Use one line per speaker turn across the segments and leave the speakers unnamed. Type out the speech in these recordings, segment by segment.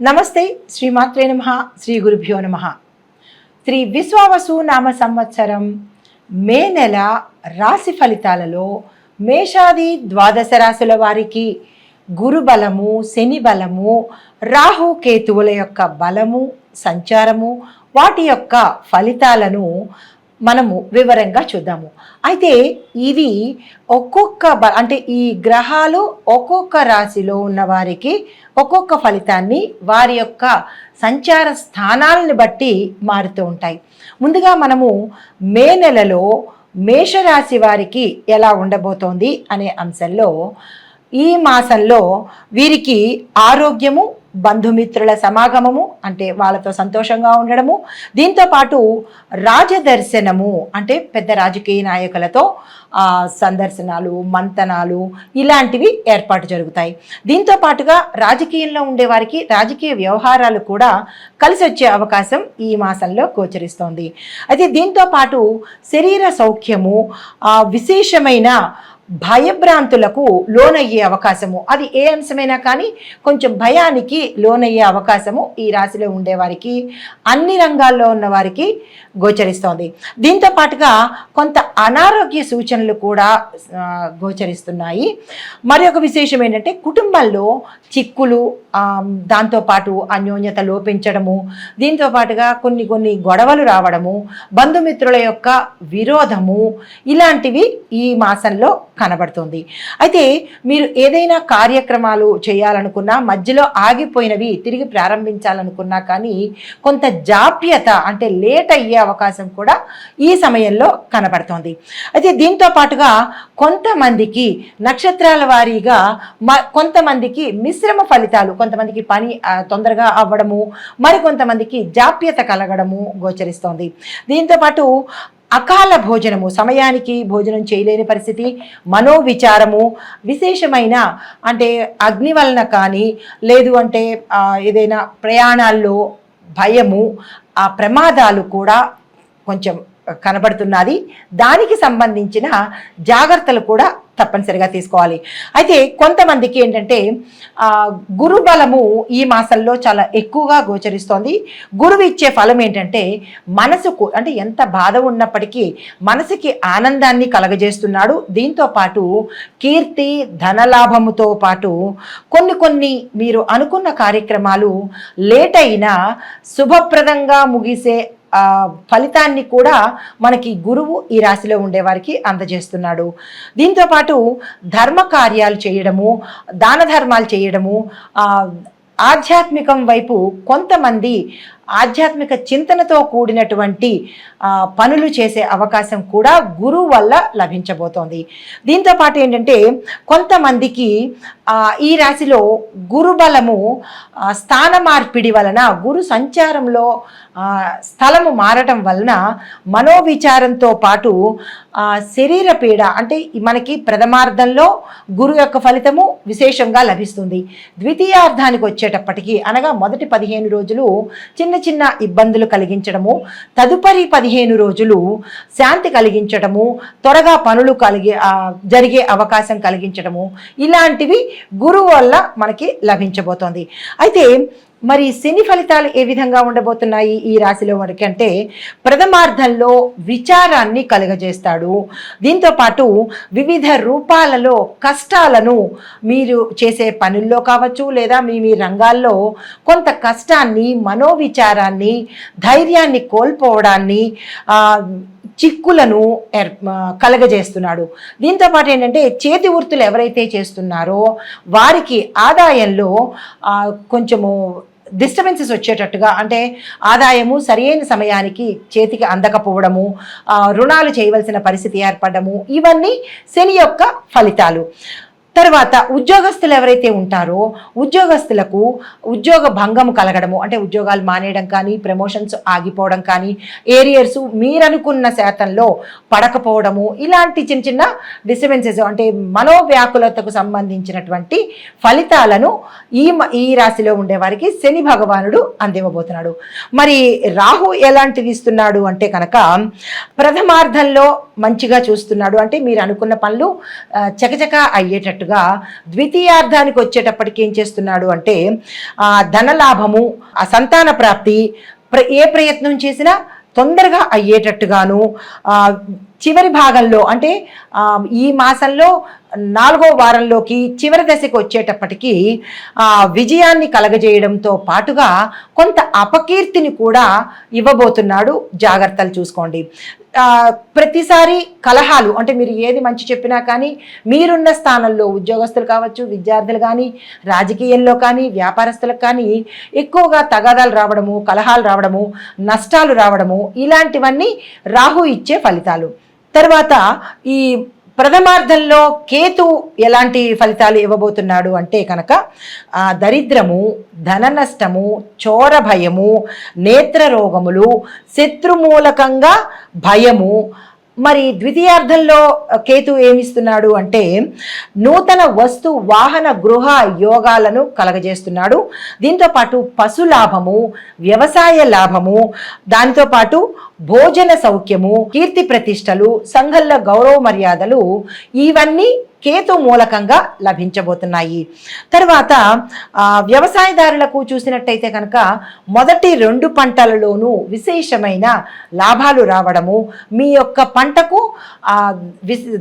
నమస్తే శ్రీమాత్రే నమ శ్రీ గురుభ్యో నమ. శ్రీ విశ్వావసు నామ సంవత్సరం మే నెల రాశి ఫలితాలలో మేషాది ద్వాదశ రాశుల వారికి గురుబలము శని బలము రాహు కేతువుల యొక్క బలము సంచారము వాటి యొక్క ఫలితాలను మనము వివరంగా చూద్దాము. అయితే ఇది ఒక్కొక్క అంటే ఈ గ్రహాలు ఒక్కొక్క రాశిలో ఉన్న వారికి ఒక్కొక్క ఫలితాన్ని వారి యొక్క సంచార స్థానాలను బట్టి మారుతూ ఉంటాయి. ముందుగా మనము మే నెలలో మేషరాశి వారికి ఎలా ఉండబోతోంది అనే అంశంలో ఈ మాసంలో వీరికి ఆరోగ్యము బంధుమిత్రుల సమాగమము అంటే వాళ్ళతో సంతోషంగా ఉండడము దీంతో పాటు రాజదర్శనము అంటే పెద్ద రాజకీయ నాయకులతో సందర్శనాలు మంతనాలు ఇలాంటివి ఏర్పాటు జరుగుతాయి. దీంతో పాటుగా రాజకీయంలో ఉండే వారికి రాజకీయ వ్యవహారాలు కూడా కలిసి వచ్చే అవకాశం ఈ మాసంలో గోచరిస్తోంది. అయితే దీంతో పాటు శరీర సౌఖ్యము విశేషమైన భయభ్రాంతులకు లోనయ్యే అవకాశము. అది ఏ అంశమైనా కానీ కొంచెం భయానికి లోనయ్యే అవకాశము ఈ రాశిలో ఉండేవారికి అన్ని రంగాల్లో ఉన్న వారికి గోచరిస్తోంది. దీంతో పాటుగా కొంత అనారోగ్య సూచనలు కూడా గోచరిస్తున్నాయి. మరి ఒక విశేషం ఏంటంటే కుటుంబంలో చిక్కులు దాంతోపాటు అన్యోన్యత లోపించడము దీంతో పాటుగా కొన్ని కొన్ని గొడవలు రావడము బంధుమిత్రుల యొక్క విరోధము ఇలాంటివి ఈ మాసంలో కనబడుతుంది. అయితే మీరు ఏదైనా కార్యక్రమాలు చేయాలనుకున్నా మధ్యలో ఆగిపోయినవి తిరిగి ప్రారంభించాలనుకున్నా కానీ కొంత జాప్యత అంటే లేట్ అయ్యే అవకాశం కూడా ఈ సమయంలో కనబడుతోంది. అయితే దీంతో పాటుగా కొంతమందికి నక్షత్రాల వారీగా మ కొంతమందికి మిశ్రమ ఫలితాలు కొంతమందికి పని తొందరగా అవ్వడము మరికొంతమందికి జాప్యత కలగడము గోచరిస్తోంది. దీంతో పాటు అకాల భోజనము సమయానికి భోజనం చేయలేని పరిస్థితి మనోవిచారము విశేషమైన అంటే అగ్ని వలన కానీ లేదు అంటే ఏదైనా ప్రయాణాల్లో భయము ఆ ప్రమాదాలు కూడా కొంచెం కనబడుతున్నది. దానికి సంబంధించిన జాగ్రత్తలు కూడా తప్పనిసరిగా తీసుకోవాలి. అయితే కొంతమందికి ఏంటంటే గురుబలము గురు బలము ఈ మాసంలో చాలా ఎక్కువగా గోచరిస్తోంది. గురువు ఇచ్చే ఫలం ఏంటంటే మనసుకు అంటే ఎంత బాధ ఉన్నప్పటికీ మనసుకి ఆనందాన్ని కలగజేస్తున్నాడు. దీంతో పాటు కీర్తి ధనలాభముతో పాటు కొన్ని కొన్ని మీరు అనుకున్న కార్యక్రమాలు లేట్ అయినా శుభప్రదంగా ముగిసే ఫలితాన్ని కూడా మనకి గురువు ఈ రాశిలో ఉండేవారికి అందజేస్తున్నాడు. దీంతో పాటు ధర్మ కార్యాలు చేయడము దాన ధర్మాలు చేయడము ఆధ్యాత్మికం వైపు కొంతమంది ఆధ్యాత్మిక చింతనతో కూడినటువంటి పనులు చేసే అవకాశం కూడా గురువు వల్ల లభించబోతోంది. దీంతో పాటు ఏంటంటే కొంతమందికి ఈ రాశిలో గురుబలము స్థాన మార్పిడి వలన గురు సంచారంలో స్థలము మారటం వలన మనోవిచారంతో పాటు శరీర పీడ అంటే మనకి ప్రథమార్థంలో గురు యొక్క ఫలితము విశేషంగా లభిస్తుంది. ద్వితీయార్థానికి వచ్చేటప్పటికి అనగా మొదటి పదిహేను రోజులు చిన్న చిన్న ఇబ్బందులు కలిగించడము తదుపరి పదిహేను రోజులు శాంతి కలిగించడము త్వరగా పనులు కలిగే ఆ, జరిగే అవకాశం కలిగించడము ఇలాంటివి గురువు వల్ల మనకి లభించబోతోంది. అయితే మరి శని ఫలితాలు ఏ విధంగా ఉండబోతున్నాయి ఈ రాశిలో మనకి అంటే ప్రథమార్థంలో విచారాన్ని కలుగజేస్తాడు. దీంతో పాటు వివిధ రూపాలలో కష్టాలను మీరు చేసే పనుల్లో కావచ్చు లేదా మీ మీ రంగాల్లో కొంత కష్టాన్ని మనోవిచారాన్ని ధైర్యాన్ని కోల్పోవడాన్ని చిక్కులను ఏర్ కలగజేస్తున్నాడు. దీంతో పాటు ఏంటంటే చేతి వృత్తులు ఎవరైతే చేస్తున్నారో వారికి ఆదాయంలో కొంచెము డిస్టర్బెన్సెస్ వచ్చేటట్టుగా అంటే ఆదాయము సరైన సమయానికి చేతికి అందకపోవడము రుణాలు చేయవలసిన పరిస్థితి ఏర్పడము ఇవన్నీ శని యొక్క ఫలితాలు. తర్వాత ఉద్యోగస్తులు ఎవరైతే ఉంటారో ఉద్యోగస్తులకు ఉద్యోగ భంగం కలగడము అంటే ఉద్యోగాలు మానేయడం కానీ ప్రమోషన్స్ ఆగిపోవడం కానీ ఏరియర్స్ మీరనుకున్న శాతంలో పడకపోవడము ఇలాంటి చిన్న చిన్న డిస్టర్బెన్సెస్ అంటే మనోవ్యాకులతకు సంబంధించినటువంటి ఫలితాలను ఈ మ- ఈ రాశిలో ఉండే వారికి శని భగవానుడు అందివ్వబోతున్నాడు. మరి రాహు ఎలాంటిది ఇస్తున్నాడు అంటే కనుక ప్రథమార్థంలో మంచిగా చూస్తున్నాడు అంటే మీరు అనుకున్న పనులు చకచక అయ్యేటట్టు అన్నట్టుగా ద్వితీయార్థానికి వచ్చేటప్పటికి ఏం చేస్తున్నాడు అంటే ధనలాభము ఆ సంతాన ప్రాప్తి ప్ర- ఏ ప్రయత్నం చేసినా తొందరగా అయ్యేటట్టుగాను చివరి భాగంలో అంటే ఈ మాసంలో నాలుగో వారంలోకి చివరి దశకు వచ్చేటప్పటికీ విజయాన్ని కలగజేయడంతో పాటుగా కొంత అపకీర్తిని కూడా ఇవ్వబోతున్నాడు. జాగ్రత్తలు చూసుకోండి. ప్రతిసారి కలహాలు అంటే మీరు ఏది మంచి చెప్పినా కానీ మీరున్న స్థానంలో ఉద్యోగస్తులు కావచ్చు విద్యార్థులు కానీ రాజకీయంలో కానీ వ్యాపారస్తులకు కానీ ఎక్కువగా తగాదాలు రావడము కలహాలు రావడము నష్టాలు రావడము ఇలాంటివన్నీ రాహు ఇచ్చే ఫలితాలు. తర్వాత ఈ ప్రథమార్థంలో కేతు ఎలాంటి ఫలితాలు ఇవ్వబోతున్నాడు అంటే కనుక దరిద్రము ధన నష్టము చోర భయము నేత్ర రోగములు శత్రుమూలకంగా భయము మరి ద్వితీయార్థంలో కేతు ఏమిస్తున్నాడు అంటే నూతన వస్తు వాహన గృహ యోగాలను కలగజేస్తున్నాడు. దీంతో పాటు పశు లాభము వ్యవసాయ లాభము దానితో పాటు భోజన సౌఖ్యము కీర్తి ప్రతిష్టలు సంఘంలో గౌరవ మర్యాదలు ఇవన్నీ కేతు మూలకంగా లభించబోతున్నాయి. తర్వాత వ్యవసాయదారులకు చూసినట్టయితే కనుక మొదటి రెండు పంటలలోనూ విశేషమైన లాభాలు రావడము మీ యొక్క పంటకు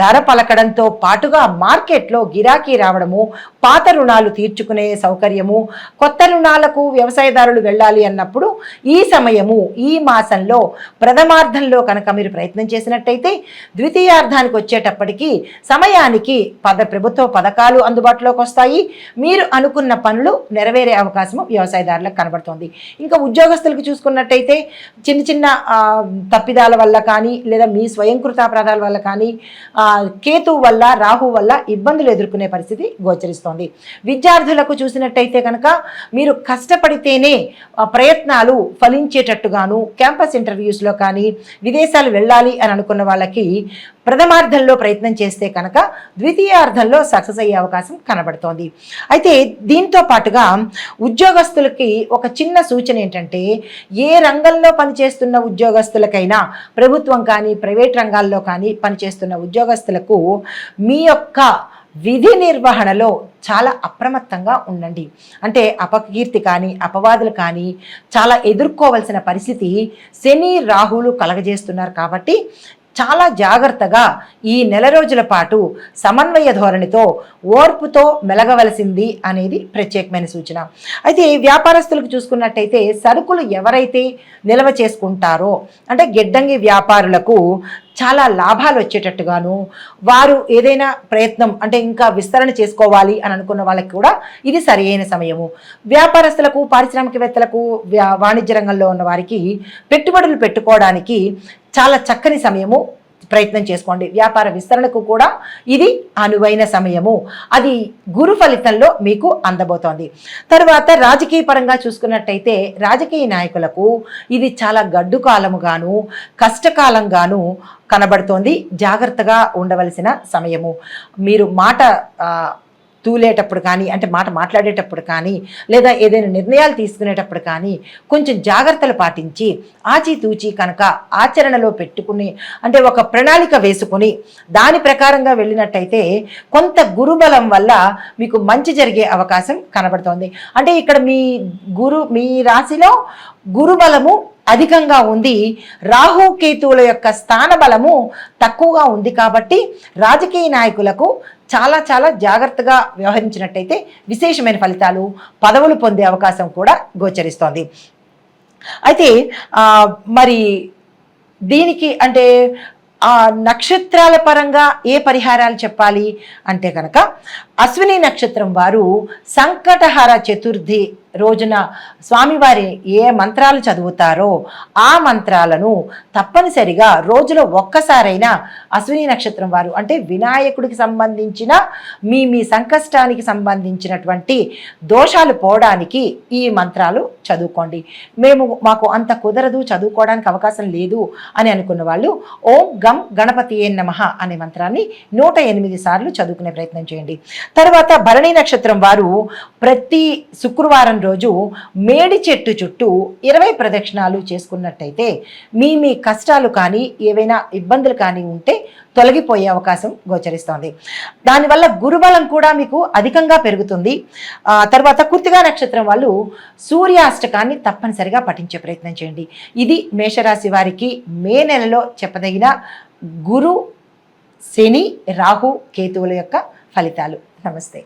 ధర పలకడంతో పాటుగా మార్కెట్లో గిరాకీ రావడము పాత రుణాలు తీర్చుకునే సౌకర్యము కొత్త రుణాలకు వ్యవసాయదారులు వెళ్ళాలి అన్నప్పుడు ఈ సమయము ఈ మాసంలో ప్రథమార్థంలో కనుక మీరు ప్రయత్నం చేసినట్టయితే ద్వితీయార్థానికి వచ్చేటప్పటికి సమయానికి పద ప్రభుత్వ పథకాలు అందుబాటులోకి వస్తాయి. మీరు అనుకున్న పనులు నెరవేరే అవకాశం వ్యవసాయదారులకు కనబడుతోంది. ఇంకా ఉద్యోగస్తులకు చూసుకున్నట్టయితే చిన్న చిన్న తప్పిదాల వల్ల కానీ లేదా మీ స్వయంకృతాపరాధాల వల్ల కానీ కేతు వల్ల రాహు వల్ల ఇబ్బందులు ఎదుర్కొనే పరిస్థితి గోచరిస్తోంది. విద్యార్థులకు చూసినట్టయితే కనుక మీరు కష్టపడితేనే ప్రయత్నాలు ఫలించేటట్టుగాను క్యాంపస్ ఇంటర్వ్యూస్లో కానీ విదేశాలు వెళ్ళాలి అని అనుకున్న వాళ్ళకి ప్రథమార్థంలో ప్రయత్నం చేస్తే కనుక ద్వితీయార్థంలో సక్సెస్ అయ్యే అవకాశం కనబడుతోంది. అయితే దీంతో పాటుగా ఉద్యోగస్తులకి ఒక చిన్న సూచన ఏంటంటే ఏ రంగంలో పనిచేస్తున్న ఉద్యోగస్తులకైనా ప్రభుత్వం కానీ ప్రైవేట్ రంగాల్లో కానీ పనిచేస్తున్న ఉద్యోగస్తులకు మీ యొక్క విధి నిర్వహణలో చాలా అప్రమత్తంగా ఉండండి. అంటే అపకీర్తి కానీ అపవాదులు కానీ చాలా ఎదుర్కోవలసిన పరిస్థితి శని రాహులు కలగజేస్తున్నారు కాబట్టి చాలా జాగ్రత్తగా ఈ నెల రోజుల పాటు సమన్వయ ధోరణితో ఓర్పుతో మెలగవలసింది అనేది ప్రత్యేకమైన సూచన. అయితే వ్యాపారస్తులకు చూసుకున్నట్టయితే సరుకులు ఎవరైతే నిల్వ చేసుకుంటారో అంటే గిడ్డంగి వ్యాపారులకు చాలా లాభాలు వచ్చేటట్టుగాను వారు ఏదైనా ప్రయత్నం అంటే ఇంకా విస్తరణ చేసుకోవాలి అని అనుకున్న వాళ్ళకి కూడా ఇది సరియైన సమయము. వ్యాపారస్తులకు పారిశ్రామికవేత్తలకు వ్యా- వాణిజ్య రంగంలో ఉన్న వారికి పెట్టుబడులు పెట్టుకోవడానికి చాలా చక్కని సమయము. ప్రయత్నం చేసుకోండి. వ్యాపార విస్తరణకు కూడా ఇది అనువైన సమయము. అది గురు ఫలితంలో మీకు అందబోతోంది. తర్వాత రాజకీయ పరంగా చూసుకున్నట్టయితే రాజకీయ నాయకులకు ఇది చాలా గడ్డు కాలముగాను కష్టకాలంగాను కనబడుతోంది. జాగ్రత్తగా ఉండవలసిన సమయము. మీరు మాట తూలేటప్పుడు కానీ అంటే మాట మాట్లాడేటప్పుడు కానీ లేదా ఏదైనా నిర్ణయాలు తీసుకునేటప్పుడు కానీ కొంచెం జాగ్రత్తలు పాటించి ఆచితూచి కనుక ఆచరణలో పెట్టుకుని అంటే ఒక ప్రణాళిక వేసుకుని దాని ప్రకారంగా వెళ్ళినట్టయితే కొంత గురుబలం వల్ల మీకు మంచి జరిగే అవకాశం కనబడుతోంది. అంటే ఇక్కడ మీ గురు మీ రాశిలో గురుబలము అధికంగా ఉంది. రాహు కేతువుల యొక్క స్థాన బలము తక్కువగా ఉంది కాబట్టి రాజకీయ నాయకులకు చాలా చాలా జాగ్రత్తగా వ్యవహరించినట్టయితే విశేషమైన ఫలితాలు పదవులు పొందే అవకాశం కూడా గోచరిస్తోంది. అయితే మరి దీనికి అంటే ఆ నక్షత్రాల పరంగా ఏ పరిహారాలు చెప్పాలి అంటే కనుక అశ్విని నక్షత్రం వారు సంకటహర చతుర్థి రోజున స్వామివారి ఏ మంత్రాలు చదువుతారో ఆ మంత్రాలను తప్పనిసరిగా రోజులో ఒక్కసారైనా అశ్విని నక్షత్రం వారు అంటే వినాయకుడికి సంబంధించిన మీ మీ సంకష్టానికి సంబంధించినటువంటి దోషాలు పోవడానికి ఈ మంత్రాలు చదువుకోండి. మేము మాకు అంత కుదరదు చదువుకోవడానికి అవకాశం లేదు అని అనుకున్న వాళ్ళు ఓం గం గణపతి ఏ నమ అనే మంత్రాన్ని నూట ఎనిమిది సార్లు చదువుకునే ప్రయత్నం చేయండి. తర్వాత భరణి నక్షత్రం వారు ప్రతి శుక్రవారం రోజు మేడి చెట్టు చుట్టూ ఇరవై ప్రదక్షిణాలు చేసుకున్నట్టయితే మీ మీ కష్టాలు కానీ ఏవైనా ఇబ్బందులు కానీ ఉంటే తొలగిపోయే అవకాశం గోచరిస్తోంది. దానివల్ల గురుబలం కూడా మీకు అధికంగా పెరుగుతుంది. ఆ తర్వాత కుర్తిగా నక్షత్రం వాళ్ళు సూర్యాష్టకాన్ని తప్పనిసరిగా పఠించే ప్రయత్నం చేయండి. ఇది మేషరాశి వారికి మే నెలలో చెప్పదగిన గురు శని రాహు కేతువుల యొక్క ఫలితాలు. నమస్తే.